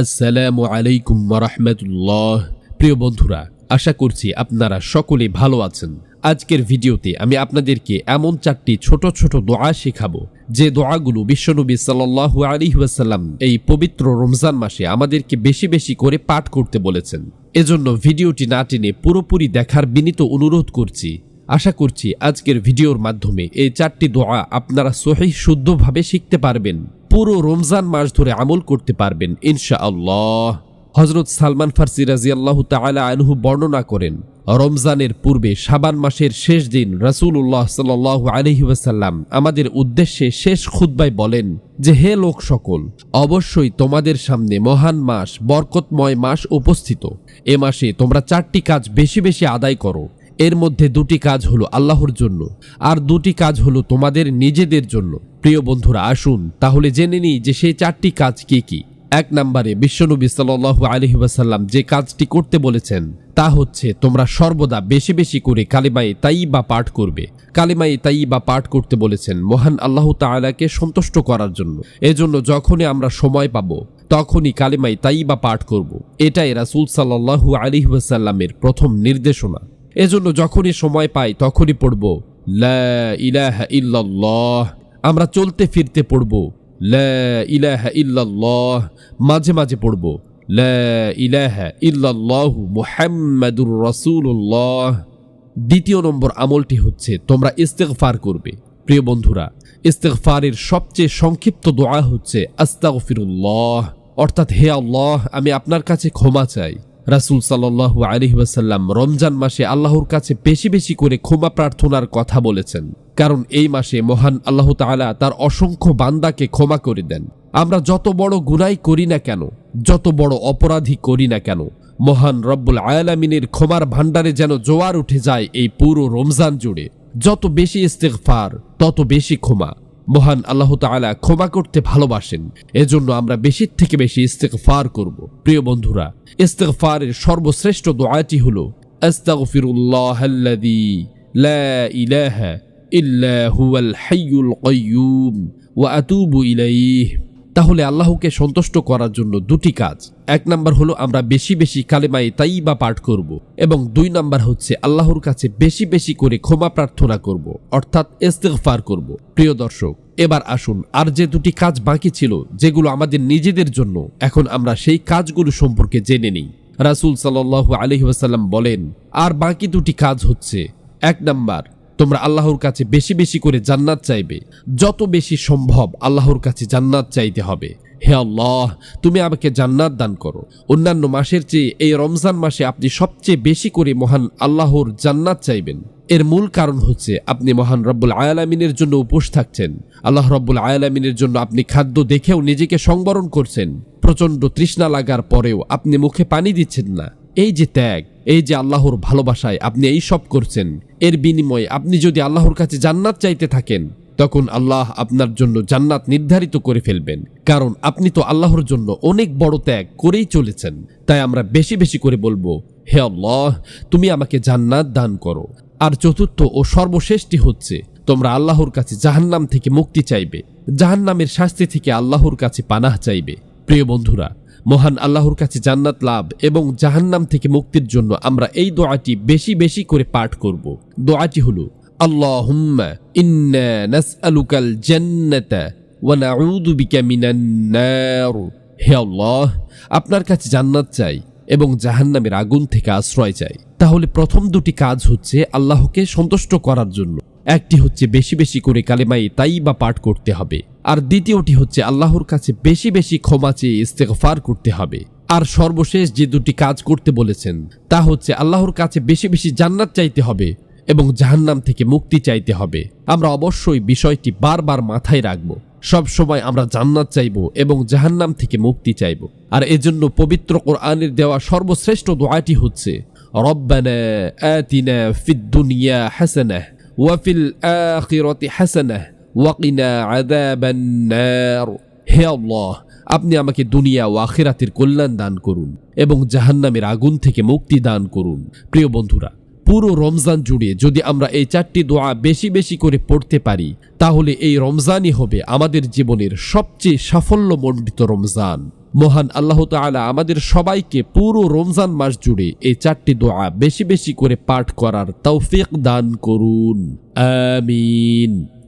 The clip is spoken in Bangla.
আসসালামু আলাইকুম রাহমাতুল্লাহ প্রিয় বন্ধুরা, আশা করছি আপনারা সকলে ভালো আছেন। আজকের ভিডিওতে আমি আপনাদেরকে এমন চারটি ছোট ছোট দোয়া শেখাবো। যে দোয়াগুলো বিশ্বনবী সাল্লাল্লাহু আলাইহি ওয়াসাল্লাম এই পবিত্র রমজান মাসে আমাদেরকে বেশি বেশি করে পাঠ করতে বলেছেন। এজন্য ভিডিওটি না টেনে পুরোপুরি দেখার বিনীত অনুরোধ করছি। আশা করছি আজকের ভিডিওর মাধ্যমে এই চারটি দোয়া আপনারা সহি শুদ্ধভাবে শিখতে পারবেন। পুরো রমজান মাস ধরে আমল করতে পারবেন, ইনশাআল্লাহ। হজরত সালমান ফার্সি রাজিয়াল্লাহ তাআলা আনহু বর্ণনা করেন, রমজানের পূর্বে সাবান মাসের শেষ দিন রাসূলুল্লাহ সাল্লাল্লাহু আলাইহি ওয়াসাল্লাম আমাদের উদ্দেশ্যে শেষ খুতবায় বলেন যে, হে লোক সকল, অবশ্যই তোমাদের সামনে মহান মাস, বরকতময় মাস উপস্থিত। এ মাসে তোমরা চারটি কাজ বেশি বেশি আদায় করো। এর মধ্যে দুটি কাজ হলো আল্লাহর জন্য, আর দুটি কাজ হলো তোমাদের নিজেদের জন্য। প্রিয় বন্ধুরা, আসুন তাহলে জেনে নিই যে সেই চারটি কাজ কি কি। এক নম্বরে, বিশ্বনবী সাল্লাল্লাহু আলহি ওয়াসাল্লাম যে কাজটি করতে বলেছেন, তা হচ্ছে তোমরা সর্বদা বেশি বেশি করে কালিমাই তাই বা পাঠ করবে। কালিমাই তাই বা পাঠ করতে বলেছেন, মহান আল্লাহ তাআলাকে সন্তুষ্ট করার জন্য। এজন্য যখনই আমরা সময় পাব, তখনই কালিমাই তাই বা পাঠ করব। এটাই রাসূল সাল্লাল্লাহু আলাইহি ওয়াসাল্লামের প্রথম নির্দেশনা। এজন্য যখনই সময় পাই, তখনই পড়ব, লা ইলাহা ইল্লাল্লাহ। আমরা চলতে ফিরতে পড়ব। ইলাহা ইল্লাল্লাহ, মাঝে মাঝে পড়ব। ইলাহা ইল্লাল্লাহু মুহাম্মাদুর রাসূলুল্লাহ। দ্বিতীয় নম্বর আমলটি হচ্ছে, তোমরা ইস্তেগফার করবে। প্রিয় বন্ধুরা, ইস্তেগফারের সবচেয়ে সংক্ষিপ্ত দোয়া হচ্ছে, আস্তাগফিরুল্লাহ। অর্থাৎ, হে আল্লাহ, আমি আপনার কাছে ক্ষমা চাই। রাসুল সাল্লাহ আলহি ওয়াসাল্লাম রমজান মাসে আল্লাহর কাছে বেশি বেশি করে ক্ষমা প্রার্থনার কথা বলেছেন। কারণ এই মাসে মহান আল্লাহ তাআলা তার অসংখ্য বান্দাকে ক্ষমা করে দেন। আমরা যত বড় গুনাই করি না কেন, যত বড় অপরাধী করি না কেন, মহান রব্বুল আয়ালামিনের ক্ষমার ভাণ্ডারে যেন জোয়ার উঠে যায় এই পুরো রমজান জুড়ে। যত বেশি ইস্তেগফার, তত বেশি ক্ষমা। মহান আল্লাহ তাআলা ক্ষমা করতে ভালোবাসেন। এজন্য আমরা বেশি থেকে বেশি ইস্তেগফার করব। প্রিয় বন্ধুরা, ইস্তেগফারের সর্বশ্রেষ্ঠ দোয়াটি হলো, আস্তাগফিরুল্লাহাল্লাযী লা ইলাহা ইল্লা হুয়াল হাইয়ুল কাইয়্যুম ওয়া আতুবু ইলাইহি। তাহলে আল্লাহকে সন্তুষ্ট করার জন্য দুটি কাজ। এক নাম্বার হলো আমরা বেশি বেশি কালেমাই তাই বা পাঠ করব এবং দুই নাম্বার হচ্ছে আল্লাহর কাছে বেশি বেশি করে ক্ষমা প্রার্থনা করব, অর্থাৎ ইস্তেগফার করব। প্রিয় দর্শক, এবার আসুন, আর যে দুটি কাজ বাকি ছিল, যেগুলো আমাদের নিজেদের জন্য, এখন আমরা সেই কাজগুলো সম্পর্কে জেনে নিই। রাসূল সাল্লাল্লাহু আলাইহি ওয়াসাল্লাম বলেন, আর বাকি দুটি কাজ হচ্ছে, এক নাম্বার তোমরা আল্লাহর কাছে বেশি বেশি করে জান্নাত চাইবে। যত বেশি সম্ভব আল্লাহর কাছে জান্নাত চাইতে হবে। হে আল্লাহ, তুমি আমাকে জান্নাত দান করো। অন্যান্য মাসের চেয়ে এই রমজান মাসে আপনি সবচেয়ে বেশি করে মহান আল্লাহর জান্নাত চাইবেন। এর মূল কারণ হচ্ছে আপনি মহান রব্বুল আয়ালামিনের জন্য উপোস থাকছেন। আল্লাহ রব্বুল আয়ালামিনের জন্য আপনি খাদ্য দেখেও নিজেকে সংবরণ করছেন। প্রচণ্ড তৃষ্ণা লাগার পরেও আপনি মুখে পানি দিচ্ছেন না। এই যে ত্যাগ এই যে আল্লাহর ভালোবাসায় আপনি এই সব করছেন, এর বিনিময়ে আপনি যদি আল্লাহর কাছে জান্নাত চাইতে থাকেন, তখন আল্লাহ আপনার জন্য জান্নাত নির্ধারিত করে ফেলবেন। কারণ আপনি তো আল্লাহর জন্য অনেক বড় ত্যাগ করেই চলেছেন। তাই আমরা বেশি বেশি করে বলব, হে আল্লাহ, তুমি আমাকে জান্নাত দান করো। আর চতুর্থ ও সর্বশেষটি হচ্ছে, তোমরা আল্লাহর কাছে জাহান্নাম থেকে মুক্তি চাইবে। জাহান্নামের শাস্তি থেকে আল্লাহর কাছে পানাহ চাইবে। প্রিয় বন্ধুরা মহান আল্লাহর কাছে জান্নাত লাভ এবং জাহান্নাম থেকে মুক্তির জন্য আমরা এই দোয়াটি বেশি বেশি করে পাঠ করব। দোয়াটি হল নার। হে আল্লাহ, আপনার কাছে জান্নাত চাই এবং জাহান্নামের আগুন থেকে আশ্রয় চাই। তাহলে প্রথম দুটি কাজ হচ্ছে আল্লাহকে সন্তুষ্ট করার জন্য। একটি হচ্ছে বেশি বেশি করে কালেমাই তাই বা পাঠ করতে হবে। আর দ্বিতীয়টি হচ্ছে আল্লাহর কাছে বেশি বেশি ক্ষমা চেয়ে ইস্তেকফার করতে হবে। আর সর্বশেষ যে দুটি কাজ করতে বলেছেন, তা হচ্ছে আল্লাহর কাছে বেশি বেশি জান্নাত চাইতে হবে এবং জাহান্নাম থেকে মুক্তি চাইতে হবে। আমরা অবশ্যই বিষয়টি বারবার মাথায় রাখব। সব সময় আমরা জান্নাত চাইব এবং জাহান্নাম থেকে মুক্তি চাইব। আর এজন্য পবিত্র কোরআনের দেওয়া সর্বশ্রেষ্ঠ দোয়াটি হচ্ছে ফিদ দুনিয়া ওয়াফিল হে আপনি আমাকে দুনিয়া ও আখিরাতের কল্যাণ দান করুন এবং জাহান্নামের আগুন থেকে মুক্তি দান করুন। প্রিয় বন্ধুরা পুরো রমজান জুড়ে যদি আমরা এই চারটি দোয়া বেশি বেশি করে পড়তে পারি, তাহলে এই রমজানই হবে আমাদের জীবনের সবচেয়ে সাফল্যমণ্ডিত রমজান। মহান আল্লাহ তালা আমাদের সবাইকে পুরো রমজান মাস জুড়ে এই চারটি দোয়া বেশি বেশি করে পাঠ করার তৌফিক দান করুন। আমিন।